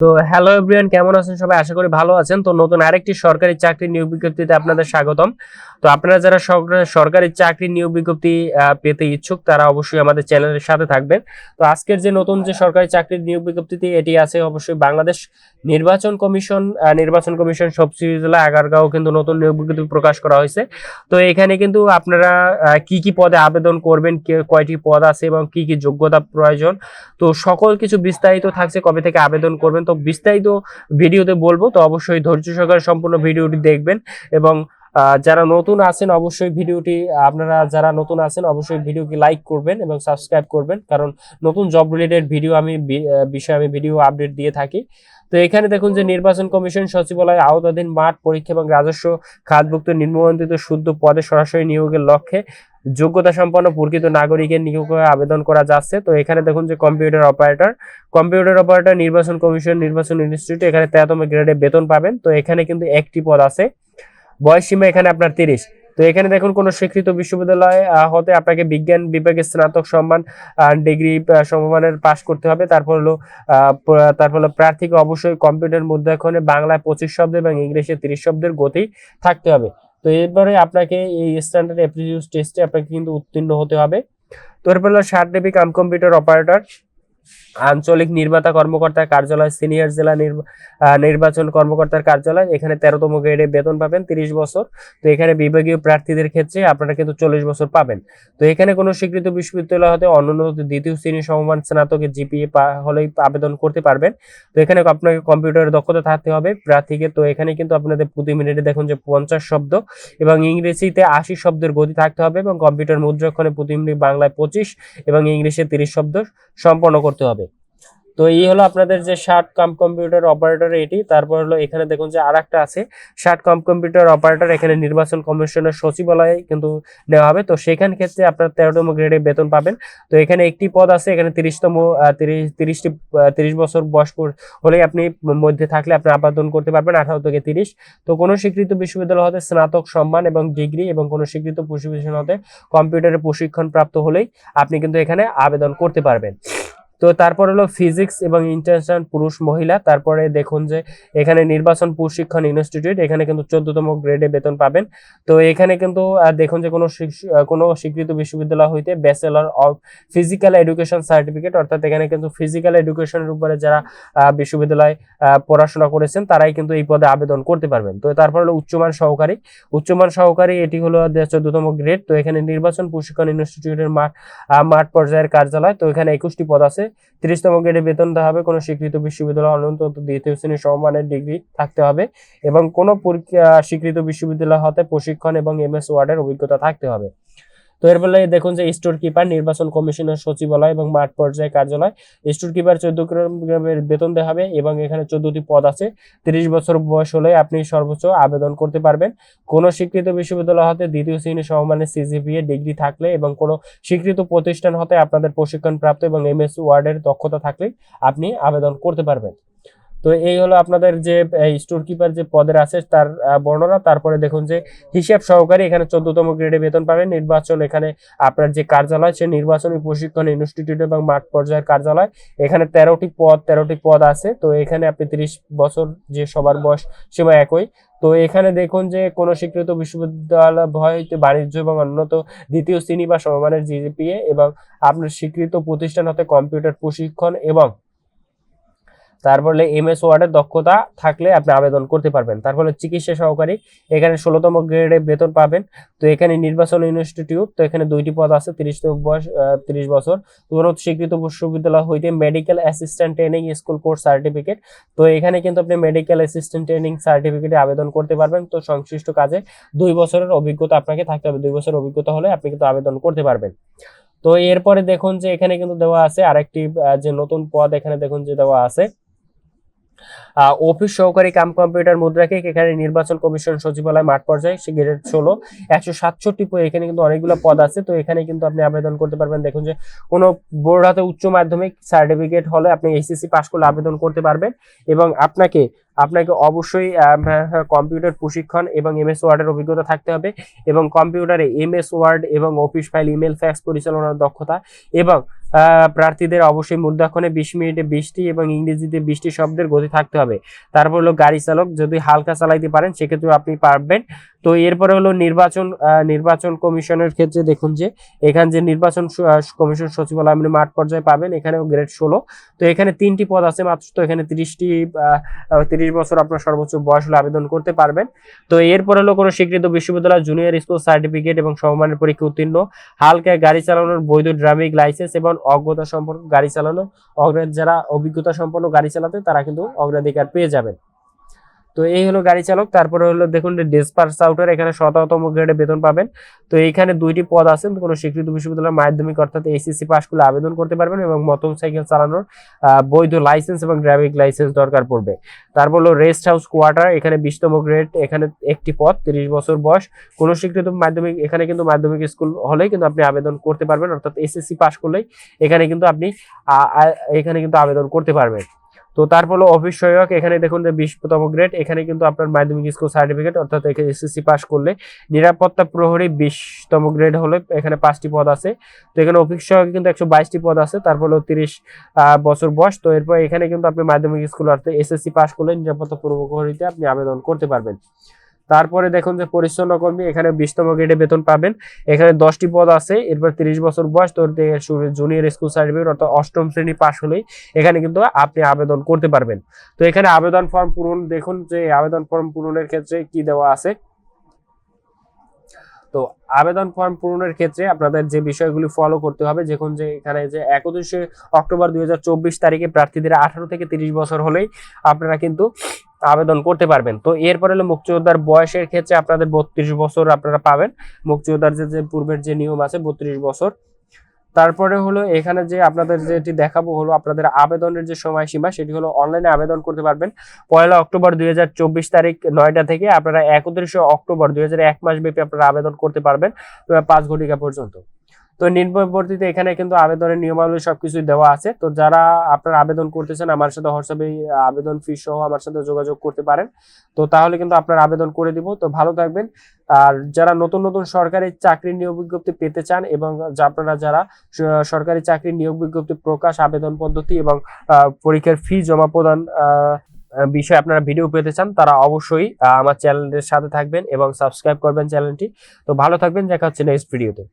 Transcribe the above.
তো hello everyone, কেমন আছেন সবাই? আশা করি ভালো আছেন। তো নতুন আরেকটি সরকারি চাকরি নিয়োগ বিজ্ঞপ্তিতে আপনাদের স্বাগতম। তো আপনারা যারা সরকারি চাকরি নিয়োগ বিজ্ঞপ্তি পেতে ইচ্ছুক, তারা অবশ্যই আমাদের চ্যানেলের সাথে থাকবেন। তো আজকের যে নতুন যে সরকারি চাকরির নিয়োগ বিজ্ঞপ্তিতে এটি আছে অবশ্যই বাংলাদেশ নির্বাচন কমিশন নির্বাচন কমিশন সবসিডি জেলা আগারগাঁও কিন্তু নতুন নিয়োগ বিজ্ঞপ্তি প্রকাশ করা হয়েছে। তো এখানে কিন্তু আপনারা কি কি পদে আবেদন করবেন কয়টি পদ আছে এবং কি কি যোগ্যতা প্রয়োজন, তো সকল কিছু বিস্তারিত থাকছে কবে থেকে আবেদন করবেন। তো বিস্তারিত ভিডিওতে বলব, তো অবশ্যই ধৈর্য সহকারে সম্পূর্ণ ভিডিওটি দেখবেন এবং যারা নতুন আছেন অবশ্যই ভিডিওটি, আপনারা যারা নতুন আছেন অবশ্যই ভিডিওকে লাইক করবেন এবং সাবস্ক্রাইব করবেন। কারণ নতুন জব রিলেটেড ভিডিও আমি বিষয়ে আমি ভিডিও আপডেট দিয়ে থাকি। তো এখানে দেখুন যে নির্বাচন কমিশন সচিবালয় আওতাধীন মাঠ, পরীক্ষা এবং রাজস্ব, খাতভুক্ত নিম্নবন্ধিত শুদ্ধ পদে সরাসরি নিয়োগের লক্ষ্যে যোগ্যতা সম্পন্ন প্রকৃত নাগরিকের নিয়োগে আবেদন করা যাচ্ছে। তো এখানে দেখুন যে কম্পিউটার অপারেটর কম্পিউটার অপারেটর, নির্বাচন কমিশন, নির্বাচন ইনস্টিটিউট, এখানে তেরোতম গ্রেডে বেতন পাবেন। তো এখানে কিন্তু একটি পদ আছে। বয়স সীমা এখানে আপনার তিরিশ। তো এখানে দেখুন, কোন স্বীকৃত বিশ্ববিদ্যালয় হতে আপনাকে বিজ্ঞান বিভাগে স্নাতক সম্মান ডিগ্রি সমমানের পাশ করতে হবে। তারপর হলো তারপর হলো প্রার্থীকে অবশ্যই কম্পিউটার মুদ্রাক্ষণে বাংলায় পঁচিশ শব্দ এবং ইংলিশে তিরিশ শব্দের গতি থাকতে হবে। তো এরপরে আপনাকে এই স্ট্যান্ডার্ড অ্যাপ্টিটিউড টেস্টে আপনাকে কিন্তু উত্তীর্ণ হতে হবে। তো এরপর হলো সার্টিফিক আম কম্পিউটার অপারেটর আঞ্চলিক নির্মাতা কর্মকর্তার কার্যালয়, সিনিয়র জেলা নির্বাচন কর্মকর্তার কার্যালয়। এখানে তেরোতম গ্রেডে বেতন পাবেন তিরিশ বছর। তো এখানে বিভাগীয় প্রার্থীদের ক্ষেত্রে আপনারা কিন্তু চল্লিশ বছর পাবেন। তো এখানে কোনো স্বীকৃত বিশ্ববিদ্যালয় হতে অন্যান্য দ্বিতীয় শ্রেণি সমমান স্নাতকের জিপিএ হলেই আবেদন করতে পারবেন। তো এখানে আপনাকে কম্পিউটারের দক্ষতা থাকতে হবে প্রার্থীকে। তো এখানে কিন্তু আপনাদের প্রতি মিনিটে দেখুন যে পঞ্চাশ শব্দ এবং ইংরেজিতে আশি শব্দের গতি থাকতে হবে এবং কম্পিউটার মুদ্রাক্ষণে প্রতি মিনিট বাংলায় পঁচিশ এবং ইংলিশে তিরিশ শব্দ সম্পন্ন করতে হবে। তো এই হলো আপনাদের যে শার্ট কাম কম্পিউটার অপারেটর এটি, তারপর হলো এখানে দেখুন যে আরেকটা আছে। শার্ট কাম কম্পিউটার অপারেটর এখানে নির্বাচন কমিশনের সচিবালয়ে কিন্তু নেওয়া হবে। তো সেখান ক্ষেত্রে আপনার তেরোতম গ্রেডে বেতন পাবেন। তো এখানে একটি পদ আছে, এখানে তিরিশতম তিরিশ, তিরিশটি তিরিশ বছর বয়স হলেই আপনি মধ্যে থাকলে আপনি আবেদন করতে পারবেন, আঠারো থেকে তিরিশ। তো কোনো স্বীকৃত বিশ্ববিদ্যালয় হতে স্নাতক সম্মান এবং ডিগ্রি এবং কোনো স্বীকৃত প্রশিক্ষণ হতে কম্পিউটারের প্রশিক্ষণ প্রাপ্ত হলেই আপনি কিন্তু এখানে আবেদন করতে পারবেন। তো তারপর হলো ফিজিক্স এবং ইন্টারন্যাশনাল পুরুষ, মহিলা। তারপরে দেখুন যে এখানে নির্বাচন, প্রশিক্ষণ ইনস্টিটিউট এখানে কিন্তু চোদ্দতম গ্রেডে বেতন পাবেন। তো এখানে কিন্তু দেখুন যে কোনো কোনো স্বীকৃত বিশ্ববিদ্যালয় হইতে bachelor of physical education certificate অর্থাৎ এখানে কিন্তু ফিজিক্যাল এডুকেশনের উপরে যারা বিশ্ববিদ্যালয়ে পড়াশোনা করেছেন, তারাই কিন্তু এই পদে আবেদন করতে পারবেন। তো তারপর হলো উচ্চমান সহকারী। উচ্চমান সহকারী, এটি হলো চোদ্দতম গ্রেড তো এখানে নির্বাচন, প্রশিক্ষণ ইনস্টিটিউটের মাঠ মাঠ পর্যায়ের কার্যালয়। তো এখানে একুশটি পদ আছে। তিরিশতম গ্রেডে বেতন দেওয়া হবে, কোনো স্বীকৃত বিশ্ববিদ্যালয় অন্তত দ্বিতীয় শ্রেণির সমমানের ডিগ্রি থাকতে হবে এবং কোনো পরীক্ষা, স্বীকৃত বিশ্ববিদ্যালয় হতে প্রশিক্ষণ এবং এম এস ওয়ার্ডের অভিজ্ঞতা থাকতে হবে। তো এর বেলায় দেখুন যে স্টোর কিপার, নির্বাচন কমিশনের সচিবালয় এবং মাঠ পর্যায়ে কার্যালয়, স্টোর কিপার চোদ্দ গ্রামের বেতন দেওয়া হবে এবং এখানে চোদ্দটি পদ আছে। তিরিশ বছর বয়স হলে আপনি সর্বোচ্চ আবেদন করতে পারবেন। কোনো স্বীকৃত বিশ্ববিদ্যালয় হতে দ্বিতীয় শ্রেণি সমমানের সিজিপিএ ডিগ্রি থাকলে এবং কোনো স্বীকৃত প্রতিষ্ঠান হতে আপনাদের প্রশিক্ষণ প্রাপ্ত এবং এমএস ওয়ার্ডের দক্ষতা থাকলে আপনি আবেদন করতে পারবেন। তো এই হলো আপনাদের যে স্টোর কিপার যে পদের আছে, তার বর্ণনা। তারপরে দেখুন যে, হিসাব সহকারী এখানে চোদ্দতম গ্রেডে বেতন পাবেন। নির্বাচন এখানে আপনার যে কার্যালয়, সে নির্বাচনী প্রশিক্ষণ ইনস্টিটিউট এবং মাঠ পর্যায়ের কার্যালয়। এখানে তেরোটি পদ তেরোটি পদ আছে। তো এখানে আপনি তিরিশ বছর যে সবার বয়স সীমা একই। তো এখানে দেখুন যে, কোনো স্বীকৃত বিশ্ববিদ্যালয় হইতে বাণিজ্য এবং উন্নত দ্বিতীয় শ্রেণি বা সমমানের জিজিপিএ এবং আপনার স্বীকৃত প্রতিষ্ঠান হতে কম্পিউটার প্রশিক্ষণ এবং তারপরে এমএস ওয়ার্ডের দক্ষতা থাকলে আপনি আবেদন করতে পারবেন। তারপরে চিকিৎসা সহকারী, এখানে ষোলোতম গ্রেডে বেতন পাবেন। তো এখানে নির্বাচন ইনস্টিটিউট তো এখানে দুইটি পদ আছে, তিরিশ বয়স তিরিশ বছর। তো কোনো স্বীকৃত বিশ্ববিদ্যালয় হইতে medical assistant training school course certificate তো এখানে কিন্তু আপনি মেডিকেল অ্যাসিস্ট্যান্ট ট্রেনিং সার্টিফিকেটে আবেদন করতে পারবেন। তো সংশ্লিষ্ট কাজে দুই বছরের অভিজ্ঞতা আপনাকে থাকতে হবে। দুই বছরের অভিজ্ঞতা হলে আপনি কিন্তু আবেদন করতে পারবেন। তো এরপরে দেখুন যে এখানে কিন্তু দেওয়া আছে আরেকটি যে নতুন পদ এখানে দেখুন যে দেওয়া আছে। অফিস সহকারী কাম কম্পিউটার মুদ্রাকে এখানে নির্বাচন কমিশন সচিবালয় মাঠ পর্যায়ে, সে গ্রেড ষোলো। একশো সাতষট্টি এখানে কিন্তু অনেকগুলো পদ আছে, তো এখানে কিন্তু আপনি আবেদন করতে পারবেন। দেখুন যে, কোনো বোর্ড হাতে উচ্চ মাধ্যমিক সার্টিফিকেট হলে আপনি এইচএসসি পাস করলে আবেদন করতে পারবেন এবং আপনাকে আপনাকে অবশ্যই কম্পিউটার প্রশিক্ষণ এবং এমএস ওয়ার্ডের অভিজ্ঞতা থাকতে হবে এবং কম্পিউটারে এমএস ওয়ার্ড এবং অফিস ফাইল, ইমেল, ফ্যাক্স পরিচালনার দক্ষতা এবং প্রার্থীদের অবশ্যই মূর্ধাক্ষণে বিশ মিনিটে বৃষ্টি এবং ইংরেজিতে বৃষ্টি শব্দের গতি থাকতে হবে। তারপর হলো গাড়ি চালক, যদি হালকা চালাইতে পারেন সেক্ষেত্রে আপনি পারবেন। তো এরপরে হলো নির্বাচন নির্বাচন কমিশনের ক্ষেত্রে দেখুন যে, এখানে যে নির্বাচন কমিশন সচিবালয় আপনি মাঠ পর্যায়ে পাবেন, এখানেও গ্রেড ষোলো। তো এখানে তিনটি পদ আছে মাত্র, তো এখানে তিরিশটি তিরিশ বছর আপনার সর্বোচ্চ বয়স হলে আবেদন করতে পারবেন। তো এরপর হলো কোনো স্বীকৃত বিশ্ববিদ্যালয় জুনিয়র স্কুল সার্টিফিকেট এবং সমমানের পরীক্ষা উত্তীর্ণ। হালকা গাড়ি চালানোর বৈধ ড্রাইভিং লাইসেন্স এবং অজ্ঞতা সম্পর্ক গাড়ি চালানো অগ্রের যারা অভিজ্ঞতা সম্পন্ন গাড়ি চালাতে, তারা কিন্তু অগ্রাধিকার পেয়ে যাবেন। তো এই হলো গাড়ি চালক, তারপরে হলো দেখুন ডেসপার্স আউটার এখানে শততম গ্রেডে বেতন পাবেন। তো এইখানে দুইটি পদ আছে, কোনো স্বীকৃত বিশ্ববিদ্যালয়ের মাধ্যমিক অর্থাৎ এসএসসি পাস করলে আবেদন করতে পারবেন এবং মতন সাইকেল চালানোর বৈধ লাইসেন্স এবং ড্রাইভিং লাইসেন্স দরকার পড়বে। তারপর হলো রেস্ট হাউস কোয়ার্টার এখানে বিশতম গ্রেড এখানে একটি পদ, তিরিশ বছর বয়স। কোনো স্বীকৃত মাধ্যমিক, এখানে কিন্তু মাধ্যমিক স্কুল হলেই কিন্তু আপনি আবেদন করতে পারবেন, অর্থাৎ এসএসসি পাস করলেই এখানে কিন্তু আপনি এখানে কিন্তু আবেদন করতে পারবেন। তো তারপর অফিস সহায়ক, এখানে দেখুন যে বিশতম গ্রেড এখানে কিন্তু আপনার মাধ্যমিক স্কুল সার্টিফিকেট অর্থাৎ এখানে এসএসসি পাস করলে নিরাপত্তা প্রহরী বিশতম গ্রেড হলে এখানে পাঁচটি পদ আছে। তো এখানে অফিস সহায়ক কিন্তু একশো বাইশটি পদ আছে, তারপর তিরিশ বছর বয়স। তো এরপর এখানে কিন্তু আপনি মাধ্যমিক স্কুল অর্থাৎ এসএসসি পাস করলে নিরাপত্তা প্রহরীতে আপনি আবেদন করতে পারবেন। তারপরে দেখুন যে পরিচ্ছন্ন কর্মী, এখানে বিশতম গ্রেডে বেতন পাবেন। এখানে দশটি পদ আছে, এরপর তিরিশ বছর বয়স তো জুনিয়র স্কুল সার্টিফিকেট অর্থাৎ অষ্টম শ্রেণি পাশ হলেই এখানে কিন্তু আপনি আবেদন করতে পারবেন। তো এখানে আবেদন ফর্ম পূরণ, দেখুন যে আবেদন ফর্ম পূরণের ক্ষেত্রে কি দেওয়া আছে। তো আবেদন ফর্ম পূরণের ক্ষেত্রে আপনাদের যে বিষয়গুলি ফলো করতে হবে যখন যে এখানে যে একত্রিশে অক্টোবর দুই হাজার চব্বিশ তারিখে প্রার্থীদের আঠারো থেকে তিরিশ বছর হলেই আপনারা কিন্তু আবেদন করতে পারবেন। তো এরপরে হলো মুক্তিযোদ্ধার বয়সের ক্ষেত্রে আপনাদের বত্রিশ বছর আপনারা পাবেন। মুক্তিযোদ্ধার যে যে পূর্বের যে নিয়ম আছে, বত্রিশ বছর। তারপরে হলো এখানে যে আপনাদের যেটি দেখাবো হলো আপনাদের আবেদনের যে সময়সীমা, সেটি হলো অনলাইনে আবেদন করতে পারবেন। পয়লা অক্টোবর দুই হাজার চব্বিশ তারিখ নয়টা থেকে আপনারা একত্রিশে অক্টোবর দুই হাজার এক মাস ব্যাপী আপনারা আবেদন করতে পারবেন, পাঁচ ঘটিকা পর্যন্ত। তো নির্ভরবর্তীতে এখানে কিন্তু আবেদনের নিয়মাবলী সবকিছু দেওয়া আছে। তো যারা আপনারা আবেদন করতেছেন, আমার সাথে হোয়াটসঅ্যাপে আবেদন ফি সহ আমার সাথে যোগাযোগ করতে পারেন। তো তাহলে কিন্তু আপনার আবেদন করে দিব। তো ভালো থাকবেন। আর যারা নতুন নতুন সরকারি চাকরির নিয়োগ বিজ্ঞপ্তি পেতে চান এবং আপনারা যারা সরকারি চাকরির নিয়োগ বিজ্ঞপ্তি প্রকাশ, আবেদন পদ্ধতি এবং পরীক্ষার ফি জমা প্রদান বিষয়ে আপনারা ভিডিও পেতে চান, তারা অবশ্যই আমার চ্যানেলের সাথে থাকবেন এবং সাবস্ক্রাইব করবেন চ্যানেলটি তো ভালো থাকবেন। দেখা হচ্ছে নেক্সট ভিডিওতে